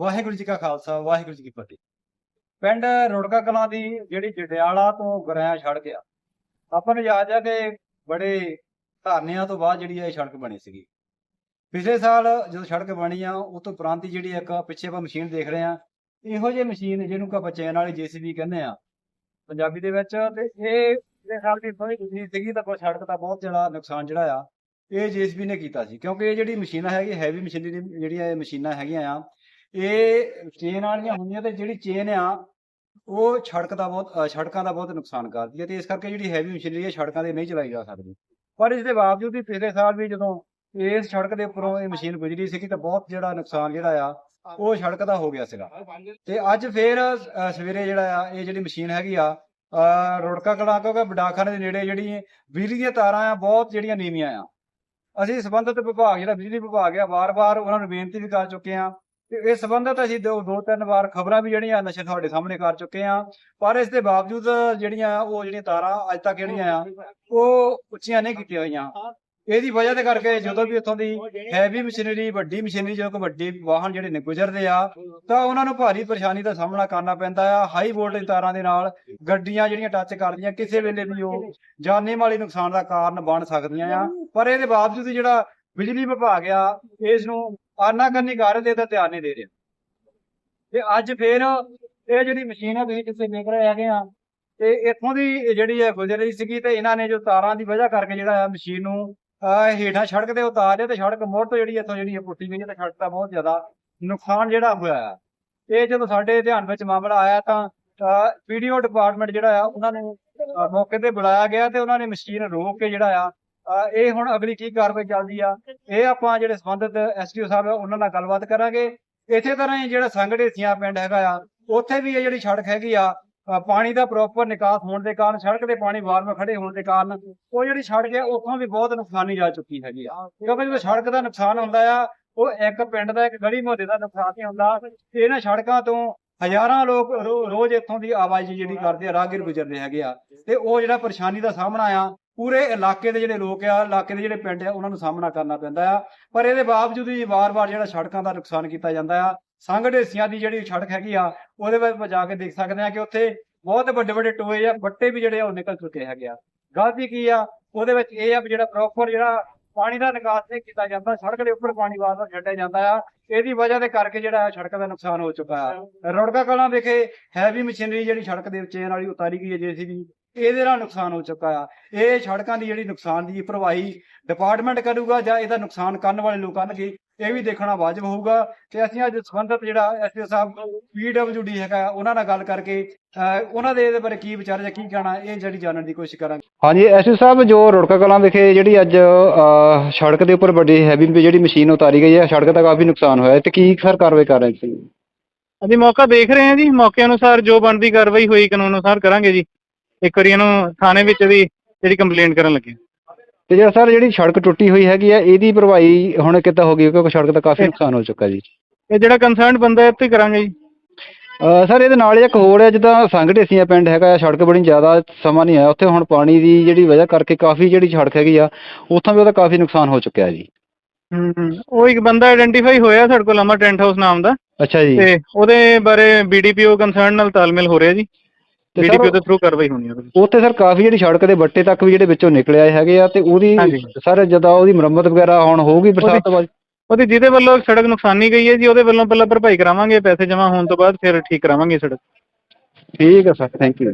ਵਾਹਿਗੁਰੂ ਜੀ ਕਾ ਖਾਲਸਾ, ਵਾਹਿਗੁਰੂ ਜੀ ਕੀ ਫਤਿਹ। ਪਿੰਡ ਰੁੜਕਾ ਕਲਾਂ ਦੀ ਜਿਹੜੀ ਜਡਿਆਲਾ ਤੋਂ ਗਰਾਇਆ ਸੜਕ ਆ। ਆਪਾਂ ਨੂੰ ਯਾਦ ਆ ਕਿ ਬੜੇ ਧਰਨਿਆਂ ਤੋਂ ਬਾਅਦ ਜਿਹੜੀ ਇਹ ਸੜਕ ਬਣੀ ਸੀਗੀ। ਪਿਛਲੇ ਸਾਲ ਜਦੋਂ ਸੜਕ ਬਣੀ ਆ ਉਹ ਤੋਂ ਉਪਰੰਤ ਹੀ ਜਿਹੜੀ ਇੱਕ ਪਿੱਛੇ ਆਪਾਂ ਮਸ਼ੀਨ ਦੇਖ ਰਹੇ ਆ, ਇਹੋ ਜਿਹੀ ਮਸ਼ੀਨ ਜਿਹਨੂੰ ਕਿ ਆਪਾਂ ਚੈਨ ਵਾਲੀ ਜੀਸੀਬੀ ਕਹਿੰਦੇ ਆ, ਪੰਜਾਬੀ ਦੇ ਵਿੱਚ। ਤੇ ਇਹ ਪਿਛਲੇ ਸਾਲ ਦੀ ਥੋੜੀ ਨਹੀਂ ਸੀਗੀ, ਤਾਂ ਕੋਈ ਸੜਕ ਦਾ ਬਹੁਤ ਜਿਹੜਾ ਨੁਕਸਾਨ ਜਿਹੜਾ ਆ, ਇਹ ਜੀਸੀਬੀ ਨੇ ਕੀਤਾ ਸੀ। ਕਿਉਂਕਿ ਇਹ ਜਿਹੜੀ ਮਸ਼ੀਨਾਂ ਹੈਗੀ ਹੈਵੀ ਮਸ਼ੀਨਰੀ ਜਿਹੜੀਆਂ ਇਹ ਮਸ਼ੀਨਾਂ ਹੈਗੀਆਂ ਆ ਇਹ ਚੇਨ ਵਾਲੀਆਂ ਹੁੰਦੀਆਂ ਤੇ ਜਿਹੜੀ ਚੇਨ ਆ ਉਹ ਸੜਕ ਦਾ ਬਹੁਤ ਸੜਕਾਂ ਦਾ ਬਹੁਤ ਨੁਕਸਾਨ ਕਰਦੀ ਹੈ ਤੇ ਇਸ ਕਰਕੇ ਜਿਹੜੀ ਹੈਵੀ ਮਸ਼ੀਨਰੀ ਹੈ ਸੜਕਾਂ ਤੇ ਨਹੀਂ ਚਲਾਈ ਜਾ ਸਕਦੀ। ਪਰ ਇਸ ਦੇ ਬਾਵਜੂਦ ਵੀ ਪਿਛਲੇ ਸਾਲ ਵੀ ਜਦੋਂ ਇਸ ਸੜਕ ਦੇ ਉੱਪਰੋਂ ਇਹ ਮਸ਼ੀਨ ਗੁਜ਼ਰੀ ਸੀਗੀ ਤਾਂ ਬਹੁਤ ਜਿਹੜਾ ਨੁਕਸਾਨ ਜਿਹੜਾ ਆ ਉਹ ਸੜਕ ਦਾ ਹੋ ਗਿਆ ਸੀਗਾ। ਤੇ ਅੱਜ ਫੇਰ ਸਵੇਰੇ ਜਿਹੜਾ ਆ ਇਹ ਜਿਹੜੀ ਮਸ਼ੀਨ ਹੈਗੀ ਆ ਅ, ਰੁੜਕਾ ਕਲਾ ਕਿਉਂਕਿ ਬਡਾਖਾਨੇ ਦੇ ਨੇੜੇ ਜਿਹੜੀ ਬਿਜਲੀ ਦੀਆਂ ਤਾਰਾਂ ਆ ਬਹੁਤ ਜਿਹੜੀਆਂ ਨੀਵੀਆਂ ਆ। ਅਸੀਂ ਸੰਬੰਧਿਤ ਵਿਭਾਗ ਜਿਹੜਾ ਬਿਜਲੀ ਵਿਭਾਗ ਆ ਵਾਰ-ਵਾਰ ਉਹਨਾਂ ਨੂੰ ਬੇਨਤੀ ਵੀ ਕਰ ਚੁੱਕੇ ਆ ਤੇ ਇਸ ਸੰਬੰਧਤ ਅਸੀਂ ਦੋ ਦੋ, ਤਿੰਨ ਵਾਰ ਖਬਰਾਂ ਵੀ ਜਿਹੜੀਆਂ ਨਸ਼ੇ ਤੁਹਾਡੇ ਸਾਹਮਣੇ ਕਰ ਚੁੱਕੇ ਆ ਪਰ ਇਸ ਦੇ ਬਾਵਜੂਦ ਜਿਹੜੀਆਂ ਉਹ ਜਿਹੜੀਆਂ ਤਾਰਾਂ ਅੱਜ ਤੱਕ ਜਿਹੜੀਆਂ ਆ, ਉਹ ਉੱਚੀਆਂ ਨਹੀਂ ਕੀਤੀਆਂ ਹੋਈਆਂ। ਇਹਦੀ ਵਜ੍ਹਾ ਦੇ ਕਰਕੇ ਜਦੋਂ ਵੀ ਇੱਥੋਂ ਦੀ ਹੈਵੀ ਮਸ਼ੀਨਰੀ ਵੱਡੀ ਮਸ਼ੀਨਰੀ ਜਦੋਂ ਕੋਈ ਵੱਡੇ ਵਾਹਨ ਜਿਹੜੇ ਨੇ ਗੁਜ਼ਰਦੇ ਆ, ਤਾਂ ਉਹਨਾਂ ਨੂੰ ਭਾਰੀ ਪਰੇਸ਼ਾਨੀ ਦਾ ਸਾਹਮਣਾ ਕਰਨਾ ਪੈਂਦਾ ਆ ਹਾਈ ਵੋਲਟੇਜ ਤਾਰਾਂ ਦੇ ਨਾਲ ਗੱਡੀਆਂ ਜਿਹੜੀਆਂ ਟੱਚ ਕਰਦੀਆਂ, ਕਿਸੇ ਵੇਲੇ ਵੀ ਉਹ ਜਾਨੀ ਮਾਲੀ ਨੁਕਸਾਨ ਦਾ ਕਾਰਨ ਬਣ ਸਕਦੀਆਂ ਆ। ਪਰ ਇਹਦੇ ਬਾਵਜੂਦ ਜਿਹੜਾ ਬਿਜਲੀ ਵਿਭਾਗ ਆ, ਇਸ ਨੂੰ ਆਨਾਕਾਨੀ ਕਰ ਰਿਹਾ ਤੇ ਇਹਦਾ ਧਿਆਨ ਨਹੀਂ ਦੇ ਰਿਹਾ। ਤੇ ਅੱਜ ਫੇਰ ਇਹ ਜਿਹੜੀ ਮਸ਼ੀਨ ਆ, ਤੁਸੀਂ ਜਿੱਥੇ ਦੇਖ ਰਹੇ ਹੈਗੇ ਆ, ਤੇ ਇੱਥੋਂ ਦੀ ਜਿਹੜੀ ਹੈ ਗੁਜ਼ਰ ਰਹੀ ਸੀਗੀ ਤੇ ਇਹਨਾਂ ਨੇ ਜੋ ਤਾਰਾਂ ਦੀ ਵਜ੍ਹਾ ਕਰਕੇ ਜਿਹੜਾ ਮਸ਼ੀਨ ਨੂੰ ਹੇਠਾਂ ਸੜਕ ਤੇ ਉਤਾਰਿਆ ਤੇ ਸੜਕ ਮੋੜ ਤੋਂ ਜਿਹੜੀ ਇੱਥੋਂ ਜਿਹੜੀ ਪੁੱਟੀ ਗਈ ਹੈ ਤੇ ਸੜਕ ਦਾ ਬਹੁਤ ਜ਼ਿਆਦਾ ਨੁਕਸਾਨ ਜਿਹੜਾ ਹੋਇਆ ਆ। ਇਹ ਜਦੋਂ ਸਾਡੇ ਧਿਆਨ ਵਿੱਚ ਮਾਮਲਾ ਆਇਆ ਤਾਂ ਪੀਡੀਓ ਡਿਪਾਰਟਮੈਂਟ ਜਿਹੜਾ ਆ, ਉਹਨਾਂ ਨੇ ਮੌਕੇ ਤੇ ਬੁਲਾਇਆ ਗਿਆ ਤੇ ਉਹਨਾਂ ਨੇ ਮਸ਼ੀਨ ਰੋਕ ਕੇ ਜਿਹੜਾ ਆ ਇਹ ਹੁਣ ਅਗਲੀ ਕੀ ਕਾਰਵਾਈ ਚੱਲਦੀ ਆ? ਇਹ ਆਪਾਂ ਜਿਹੜੇ ਸੰਬੰਧਿਤ ਐਸਡੀਓ ਸਾਹਿਬ ਆ, ਉਹਨਾਂ ਨਾਲ ਗੱਲਬਾਤ ਕਰਾਂਗੇ। ਇਸੇ ਤਰ੍ਹਾਂ ਹੀ ਜਿਹੜਾ ਸੰਗੜੇਸੀਆਂ ਪਿੰਡ ਹੈਗਾ ਆ, ਉੱਥੇ ਵੀ ਇਹ ਜਿਹੜੀ ਸੜਕ ਹੈਗੀ ਆ ਪਾਣੀ ਦਾ ਪ੍ਰੋਪਰ ਨਿਕਾਸ ਹੋਣ ਦੇ ਕਾਰਨ, ਸੜਕ ਦੇ ਪਾਣੀ ਵਾਰ-ਵਾਰ ਖੜੇ ਹੋਣ ਦੇ ਕਾਰਨ, ਉਹ ਜਿਹੜੀ ਸੜਕ ਹੈ ਉੱਥੋਂ ਵੀ ਬਹੁਤ ਨੁਕਸਾਨੀ ਜਾ ਚੁੱਕੀ ਹੈਗੀ ਆ। ਕਿਉਂਕਿ ਜਦੋਂ ਸੜਕ ਦਾ ਨੁਕਸਾਨ ਹੁੰਦਾ ਆ, ਉਹ ਇੱਕ ਪਿੰਡ ਦਾ ਇੱਕ ਗਲੀ ਮੁਹੱਲੇ ਦਾ ਨੁਕਸਾਨ ਹੀ ਹੁੰਦਾ। ਇਹਨਾਂ ਸੜਕਾਂ ਤੋਂ ਹਜ਼ਾਰਾਂ ਲੋਕ ਰੋ- ਰੋਜ਼ ਇੱਥੋਂ ਦੀ ਆਵਾਜਾਈ ਜਿਹੜੀ ਕਰਦੇ ਆ ਰਾਹਗੀਰ ਗੁਜ਼ਰਦੇ ਹੈਗੇ ਆ। ਤੇ ਉਹ ਜਿਹੜਾ ਪਰੇਸ਼ਾਨੀ ਦਾ ਸਾਹਮਣਾ ਆ ਪੂਰੇ ਇਲਾਕੇ ਦੇ ਜਿਹੜੇ ਲੋਕ ਆ, ਇਲਾਕੇ ਦੇ ਜਿਹੜੇ ਪਿੰਡ ਆ, ਉਹਨਾਂ ਨੂੰ ਸਾਹਮਣਾ ਕਰਨਾ ਪੈਂਦਾ ਆ। ਪਰ ਇਹਦੇ ਬਾਵਜੂਦ ਵੀ ਵਾਰ-ਵਾਰ ਜਿਹੜਾ ਸੜਕਾਂ ਦਾ ਨੁਕਸਾਨ ਕੀਤਾ ਜਾਂਦਾ ਆ, ਸੰਘ ਸੰਗੜੇਸੀਆਂ ਦੀ ਜਿਹੜੀ ਸੜਕ ਹੈਗੀ ਆ, ਉਹਦੇ ਵਿੱਚ ਜਾ ਕੇ ਦੇਖ ਸਕਦੇ ਆ ਕਿ ਉੱਥੇ ਬਹੁਤ ਵੱਡੇ ਵੱਡੇ ਟੋਏ ਆ, ਵੱਟੇ ਵੀ ਜਿਹੜੇ ਆ ਉਹ ਨਿਕਲ ਚੁੱਕੇ ਹੈਗੇ ਆ। ਗਲਤੀ ਕੀ ਆ? ਉਹਦੇ ਵਿੱਚ ਇਹ ਆ ਵੀ ਜਿਹੜਾ ਪ੍ਰੋਪਰ ਜਿਹੜਾ ਪਾਣੀ ਦਾ ਨਿਕਾਸ ਨਹੀਂ ਕੀਤਾ ਜਾਂਦਾ, ਸੜਕ ਦੇ ਉੱਪਰ ਪਾਣੀ ਵਾਰ-ਵਾਰ ਛੱਡਿਆ ਜਾਂਦਾ ਆ। ਇਹਦੀ ਵਜ੍ਹਾ ਦੇ ਕਰਕੇ ਜਿਹੜਾ ਇਹ ਸੜਕ ਦਾ ਨੁਕਸਾਨ ਹੋ ਚੁੱਕਾ ਆ। ਰੋੜਕਾ ਕਲਾਂ ਵਿਖੇ ਹੈਵੀ ਮਸ਼ੀਨਰੀ ਜਿਹੜੀ ਸੜਕ ਦੇ ਚੇਨ ਵਾਲੀ ਉਤਾਰੀ ਗਈ ਹੈ ਜੇਸੀਬੀ ਇਹਦੇ ਨਾਲ ਨੁਕਸਾਨ ਹੋ ਚੁੱਕਾ ਆ। ਇਹ ਸੜਕਾਂ ਦੀ ਜਿਹੜੀ ਨੁਕਸਾਨ ਦੀ ਭਰਵਾਈ ਡਿਪਾਰਟਮੈਂਟ ਕਰੂਗਾ ਜਾਂ ਇਹਦਾ ਨੁਕਸਾਨ ਕਰਨ ਵਾਲੇ ਲੋਕ ਕਰਨਗੇ ਇਹ ਵੀ ਦੇਖਣਾ ਵਾਜਬ ਹੋਊਗਾ। ਤੇ ਅਸੀਂ ਅੱਜ ਸੰਬੰਧਤ ਜਿਹੜਾ ਐਸਪੀ ਸਾਹਿਬ ਪੀਡਬਲਯੂਡੀ ਹੈਗਾ ਉਹਨਾਂ ਨਾਲ ਗੱਲ ਕਰਕੇ ਉਹਨਾਂ ਦੇ ਇਹਦੇ ਬਾਰੇ ਕੀ ਵਿਚਾਰ ਜਾਂ ਕੀ ਕਹਿਣਾ ਇਹ ਜਿਹੜੀ ਜਾਣਨ ਦੀ ਕੋਸ਼ਿਸ਼ ਕਰਾਂਗੇ। ਹਾਂਜੀ ਐਸਪੀ ਸਾਹਿਬ ਜੋ ਰੁੜਕਾ ਕਲਾਂ ਵਿਖੇ ਜਿਹੜੀ ਅੱਜ ਸੜਕ ਦੇ ਉੱਪਰ ਵੱਡੀ ਹੈਵੀ ਜਿਹੜੀ ਮਸ਼ੀਨ ਉਤਾਰੀ ਗਈ ਹੈ ਸੜਕ ਦਾ ਕਾਫੀ ਨੁਕਸਾਨ ਹੋਇਆ ਤੇ ਕੀ ਸਰ ਕਾਰਵਾਈ ਕਰ ਰਹੇ ਸੀ ਅਸੀਂ ਮੌਕਾ ਦੇਖ ਰਹੇ ਹਾਂ ਜੀ। ਮੌਕੇ ਅਨੁਸਾਰ ਜੋ ਬਣਦੀ ਕਾਰਵਾਈ ਹੋਈ ਕਾਨੂੰਨ ਅਨੁਸਾਰ ਕਰਾਂਗੇ ਜੀ। ਇੱਕ ਵਾਰੀ ਇਹਨੂੰ ਥਾਣੇ ਵਿੱਚ ਵੀ ਜਿਹੜੀ ਕੰਪਲੇਂਟ ਕਰਨ ਲੱਗੇ। ਤੇ ਜਿਹੜਾ ਸਰ ਜਿਹੜੀ ਸੜਕ ਟੁੱਟੀ ਹੋਈ ਹੈਗੀ ਆ ਇਹਦੀ ਭਰਵਾਈ ਹੁਣ ਕਿੱਦਾਂ ਹੋ ਗਈ? ਕਿਉਂਕਿ ਸੜਕ ਦਾ ਕਾਫੀ ਨੁਕਸਾਨ ਹੋ ਚੁੱਕਾ ਜੀ। ਇਹ ਜਿਹੜਾ ਕੰਸਰਨਡ ਬੰਦਾ ਹੈ ਉੱਤੇ ਕਰਾਂਗੇ ਜੀ। ਸਰ ਇਹਦੇ ਨਾਲ ਇੱਕ ਹੋਰ ਹੈ ਜਿੱਦਾਂ ਸੰਗਢੇਸੀਆਂ ਪਿੰਡ ਹੈਗਾ ਸੜਕ ਬੜੀ ਜ਼ਿਆਦਾ ਸਮਾਂ ਨਹੀਂ ਆਇਆ ਉੱਥੇ ਹੁਣ ਪਾਣੀ ਦੀ ਜਿਹੜੀ ਵਜ੍ਹਾ ਕਰਕੇ ਕਾਫੀ ਜਿਹੜੀ ਸੜਕ ਹੈਗੀ ਆ ਉੱਥੋਂ ਵੀ ਉਹਦਾ ਕਾਫੀ ਨੁਕਸਾਨ ਹੋ ਚੁੱਕਿਆ ਜੀ। ਹੂੰ ਉਹ ਇੱਕ ਬੰਦਾ ਆਇਡੈਂਟੀਫਾਈ ਹੋਇਆ ਸਾਡੇ ਕੋਲ ਅਮਰ ਟੈਂਟ ਹਾਊਸ ਨਾਮ ਦਾ। ਅੱਛਾ ਜੀ। ਤੇ ਉਹਦੇ ਬਾਰੇ ਬੀਡੀਪੀਓ ਕੰਸਰਨ ਨਾਲ ਤਾਲਮੇਲ ਹੋ ਰਿਹਾ ਜੀ। ਸਰ ਦੇ ਥਰੂ ਕਾਰਵਾਈ ਹੋਣੀ ਹੈ। ਉੱਥੇ ਸਰ ਕਾਫੀ ਜਿਹੜੀ ਸੜਕ ਦੇ ਬੱਟੇ ਤੱਕ ਵੀ ਜਿਹੜੇ ਵਿੱਚੋਂ ਨਿਕਲੇ ਆਏ ਹੈਗੇ ਆ ਤੇ ਉਹਦੀ। ਸਰ ਜਦੋਂ ਉਹਦੀ ਮੁਰੰਮਤ ਵਗੈਰਾ ਹੁਣ ਹੋਊਗੀ ਬਰਸਾਤ ਤੋਂ ਬਾਅਦ ਉਹਦੀ ਜਿਹਦੇ ਵੱਲੋਂ ਸੜਕ ਨੁਕਸਾਨੀ ਗਈ ਹੈ ਜੀ ਉਹਦੇ ਵੱਲੋਂ ਪਹਿਲਾਂ ਭਰਪਾਈ ਕਰਾਵਾਂਗੇ ਪੈਸੇ ਜਮ੍ਹਾਂ ਹੋਣ ਤੋਂ ਬਾਅਦ ਫਿਰ ਠੀਕ ਕਰਾਵਾਂਗੇ ਸੜਕ ਠੀਕ ਹੈ ਸਰ ਥੈਂਕ ਯੂ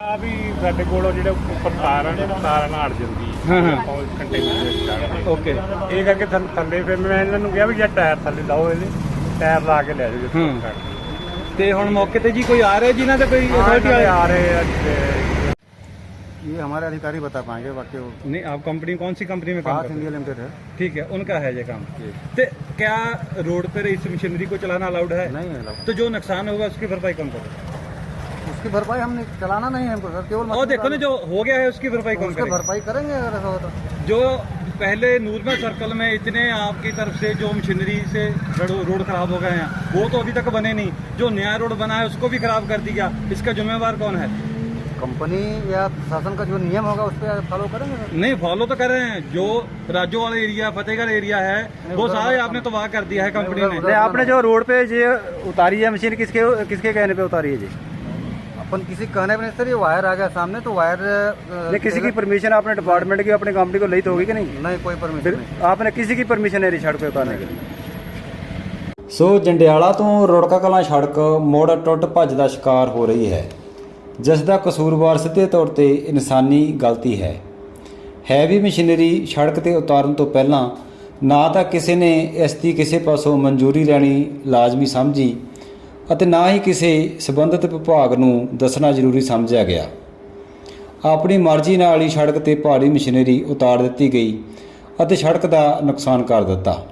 ਆ ਵੀ ਸਾਡੇ ਕੋਲ ਜਿਹੜੇ ਉੱਪਰ ਤਾਰਾਂ ਨੇ ਤਾਰਾਂ ਨਾਲ ਅੜ ਜਾਂਦੀ ਹਾਂ, ਹਾਂ। ਉਹ ਕੰਟੇਨਰ ਓਕੇ ਇਹ ਕਰਕੇ ਥੱਲੇ ਫਿਰ ਮੈਂ ਇਹਨਾਂ ਨੂੰ ਕਿਹਾ ਵੀ ਜੇ ਟਾਇਰ ਥੱਲੇ ਲਾਓ ਇਹਦੇ ਟਾਇਰ ਲਾ ਕੇ ਲੈ ਜਾਓ। ਕੱਢਦੇ ਤੇ ਹੁਣ ਮੌਕੇ ਤੇ ਜੀ ਕੋਈ ਆ ਰਿਹਾ ਜਿਨ੍ਹਾਂ ਦੇ ਕੋਈ ਅਥਾਰਟੀ ਵਾਲੇ ਆ ਰਹੇ ਆ ਤੇ ये हमारे अधिकारी बता पाएंगे बाकी वो नहीं आप कंपनी कौन सी कंपनी में काम पास करते इंडिया लिमिटेड है हैं ठीक है उनका है ये काम तो क्या रोड पर इस मशीनरी को चलाना अलाउड है नहीं है लोग तो जो नुकसान होगा उसकी भरपाई कौन करेगा उसकी भरपाई हमने चलाना नहीं है हमको सर केवल और मतलब देखो ना जो हो गया है उसकी भरपाई कौन उसकी करेगा भरपाई करेंगे अगर ऐसा हो तो जो पहले नूरमहल सर्कल में इतने आपकी तरफ से जो मशीनरी से रोड रोड खराब हो गए हैं वो तो अभी तक बने नहीं जो नया रोड बना है उसको भी खराब कर दिया इसका जिम्मेवार कौन है कंपनी या प्रशासन का जो नियम होगा उस पर फॉलो करेंगे सर नहीं फॉलो तो कर रहे हैं जो राजो वाला एरिया फतेहगढ़ एरिया है वो सारे आपने तो वहाँ कर दिया है कंपनी ने नहीं आपने जो रोड पे ये उतारी है मशीन किसके किसके कहने पे उतारी है जी अपन किसी कहने पर नहीं सर ये वायर आ गया सामने तो वायर अ, ये किसी की परमिशन आपने डिपार्टमेंट की अपनी कंपनी को ली तो होगी कि नहीं नहीं कोई परमिशन फिर नहीं आपने किसी की परमिशन है सड़क पे उतारने के लिए ਸੋ ਜੰਡਿਆਲਾ ਤੋਂ ਰੋੜਕਾ ਕਲਾਂ ਸੜਕ ਮੋੜ ਟੁੱਟ ਭੱਜ ਦਾ ਸ਼ਿਕਾਰ ਹੋ ਰਹੀ ਹੈ ਜਿਸ ਦਾ ਕਸੂਰਵਾਰ ਸਿੱਧੇ ਤੌਰ ਤੇ ਇਨਸਾਨੀ ਗਲਤੀ ਹੈ ਹੈਵੀ ਮਸ਼ੀਨਰੀ ਸੜਕ ਤੇ ਉਤਾਰਨ ਤੋਂ ਪਹਿਲਾਂ ਨਾ ਤਾਂ ਕਿਸੇ ਨੇ ਇਸ ਦੀ ਕਿਸੇ ਪਾਸੋਂ ਮਨਜ਼ੂਰੀ ਲੈਣੀ ਲਾਜ਼ਮੀ ਸਮਝੀ ਅਤੇ ਨਾ ਹੀ ਕਿਸੇ ਸਬੰਧਤ ਵਿਭਾਗ ਨੂੰ ਦੱਸਣਾ ਜ਼ਰੂਰੀ ਸਮਝਿਆ ਗਿਆ। ਆਪਣੀ ਮਰਜ਼ੀ ਨਾਲ ਹੀ ਸੜਕ ਤੇ ਭਾਰੀ ਮਸ਼ੀਨਰੀ ਉਤਾਰ ਦਿੱਤੀ ਗਈ ਅਤੇ ਸੜਕ ਦਾ ਨੁਕਸਾਨ ਕਰ ਦਿੱਤਾ।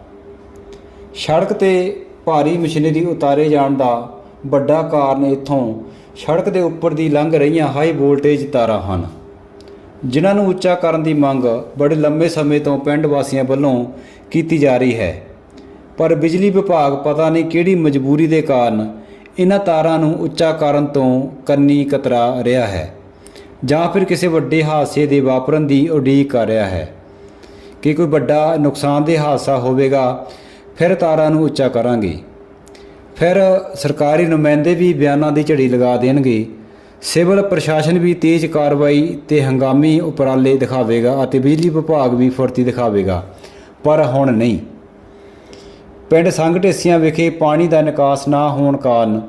ਸੜਕ ਤੇ ਭਾਰੀ ਮਸ਼ੀਨਰੀ ਉਤਾਰੇ ਜਾਣ ਦਾ ਵੱਡਾ ਕਾਰਨ ਇੱਥੋਂ ਸੜਕ ਦੇ ਉੱਪਰ ਦੀ ਲੰਘ ਰਹੀਆਂ ਹਾਈ ਵੋਲਟੇਜ ਤਾਰਾਂ ਹਨ। ਜਿਨ੍ਹਾਂ ਨੂੰ ਉੱਚਾ ਕਰਨ ਦੀ ਮੰਗ ਬੜੇ ਲੰਬੇ ਸਮੇਂ ਤੋਂ ਪਿੰਡ ਵਾਸੀਆਂ ਵੱਲੋਂ ਕੀਤੀ ਜਾ ਰਹੀ ਹੈ। ਪਰ ਬਿਜਲੀ ਵਿਭਾਗ ਪਤਾ ਨਹੀਂ ਕਿਹੜੀ ਮਜਬੂਰੀ ਦੇ ਕਾਰਨ ਇਹਨਾਂ ਤਾਰਾਂ ਨੂੰ ਉੱਚਾ ਕਰਨ ਤੋਂ ਕੰਨੀ ਕਤਰਾ ਰਿਹਾ ਹੈ, ਜਾਂ ਫਿਰ ਕਿਸੇ ਵੱਡੇ ਹਾਦਸੇ ਦੇ ਵਾਪਰਨ ਦੀ ਉਡੀਕ ਕਰ ਰਿਹਾ ਹੈ। ਕਿ ਕੋਈ ਵੱਡਾ ਨੁਕਸਾਨਦੇਹ ਹਾਦਸਾ ਹੋਵੇਗਾ, ਫਿਰ ਤਾਰਾਂ ਨੂੰ ਉੱਚਾ ਕਰਾਂਗੇ। ਫਿਰ ਸਰਕਾਰੀ ਨੁਮਾਇੰਦੇ ਵੀ ਬਿਆਨਾਂ ਦੀ ਝੜੀ ਲਗਾ ਦੇਣਗੇ। ਸਿਵਲ ਪ੍ਰਸ਼ਾਸਨ ਵੀ ਤੇਜ਼ ਕਾਰਵਾਈ ਤੇ ਹੰਗਾਮੀ ਉਪਰਾਲੇ ਦਿਖਾਵੇਗਾ ਅਤੇ ਬਿਜਲੀ ਵਿਭਾਗ ਵੀ ਫੁਰਤੀ ਦਿਖਾਵੇਗਾ। ਪਰ ਹੁਣ ਨਹੀਂ। ਪਿੰਡ ਸੰਘ ਢੇਸੀਆਂ ਵਿਖੇ ਪਾਣੀ ਦਾ ਨਿਕਾਸ ਨਾ ਹੋਣ ਕਾਰਨ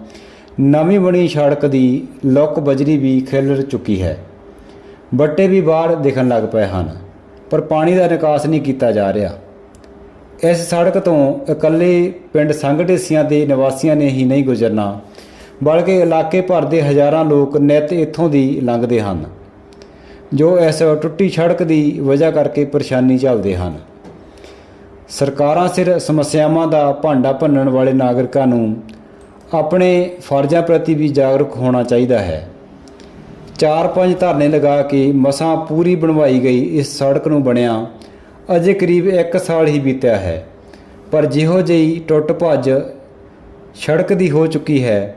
ਨਵੀਂ ਬਣੀ ਸੜਕ ਦੀ ਲੁੱਕ ਬਜਰੀ ਵੀ ਖਿਲਰ ਚੁੱਕੀ ਹੈ। ਬੱਟੇ ਵੀ ਬਾਹਰ ਦਿਖਣ ਲੱਗ ਪਏ ਹਨ, ਪਰ ਪਾਣੀ ਦਾ ਨਿਕਾਸ ਨਹੀਂ ਕੀਤਾ ਜਾ ਰਿਹਾ। ਇਸ ਸੜਕ ਤੋਂ ਇਕੱਲੇ ਪਿੰਡ ਸੰਘ ਢੇਸੀਆਂ ਦੇ ਨਿਵਾਸੀਆਂ ਨੇ ਹੀ ਨਹੀਂ ਗੁਜ਼ਰਨਾ, ਬਲਕਿ ਇਲਾਕੇ ਭਰ ਦੇ ਹਜ਼ਾਰਾਂ ਲੋਕ ਨਿਤ ਇੱਥੋਂ ਦੀ ਲੰਘਦੇ ਹਨ, ਜੋ ਇਸ ਟੁੱਟੀ ਸੜਕ ਦੀ ਵਜ੍ਹਾ ਕਰਕੇ ਪਰੇਸ਼ਾਨੀ ਝੱਲਦੇ ਹਨ। ਸਰਕਾਰਾਂ ਸਿਰ ਸਮੱਸਿਆਵਾਂ ਦਾ ਭਾਂਡਾ ਭੰਨਣ ਵਾਲੇ ਨਾਗਰਿਕਾਂ ਨੂੰ ਆਪਣੇ ਫਰਜ਼ਾਂ ਪ੍ਰਤੀ ਵੀ ਜਾਗਰੂਕ ਹੋਣਾ ਚਾਹੀਦਾ ਹੈ। ਚਾਰ ਪੰਜ ਧਰਨੇ ਲਗਾ ਕੇ ਮਸਾਂ ਪੂਰੀ ਬਣਵਾਈ ਗਈ ਇਸ ਸੜਕ ਨੂੰ ਬਣਿਆ ਅਜੇ ਕਰੀਬ 1 ਸਾਲ ਹੀ ਬੀਤਿਆ ਹੈ। ਪਰ ਜਿਹੋ ਜਿਹੀ ਟੁੱਟ ਭੱਜ ਸੜਕ ਦੀ ਹੋ ਚੁੱਕੀ ਹੈ,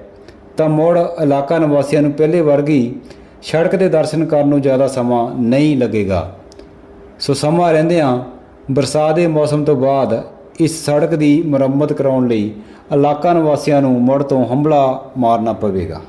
ਤਾਂ ਮੁੜ ਇਲਾਕਾ ਨਿਵਾਸੀਆਂ ਨੂੰ ਪਹਿਲੇ ਵਰਗੀ ਸੜਕ ਦੇ ਦਰਸ਼ਨ ਕਰਨ ਨੂੰ ਜ਼ਿਆਦਾ ਸਮਾਂ ਨਹੀਂ ਲੱਗੇਗਾ। ਸੋ ਸਮਾਂ ਰਹਿੰਦਿਆਂ ਬਰਸਾਤ ਦੇ ਮੌਸਮ ਤੋਂ ਬਾਅਦ ਇਸ ਸੜਕ ਦੀ ਮੁਰੰਮਤ ਕਰਾਉਣ ਲਈ ਇਲਾਕਾ ਨਿਵਾਸੀਆਂ ਨੂੰ ਮੁੜ ਤੋਂ ਹੰਭਲਾ ਮਾਰਨਾ ਪਵੇਗਾ।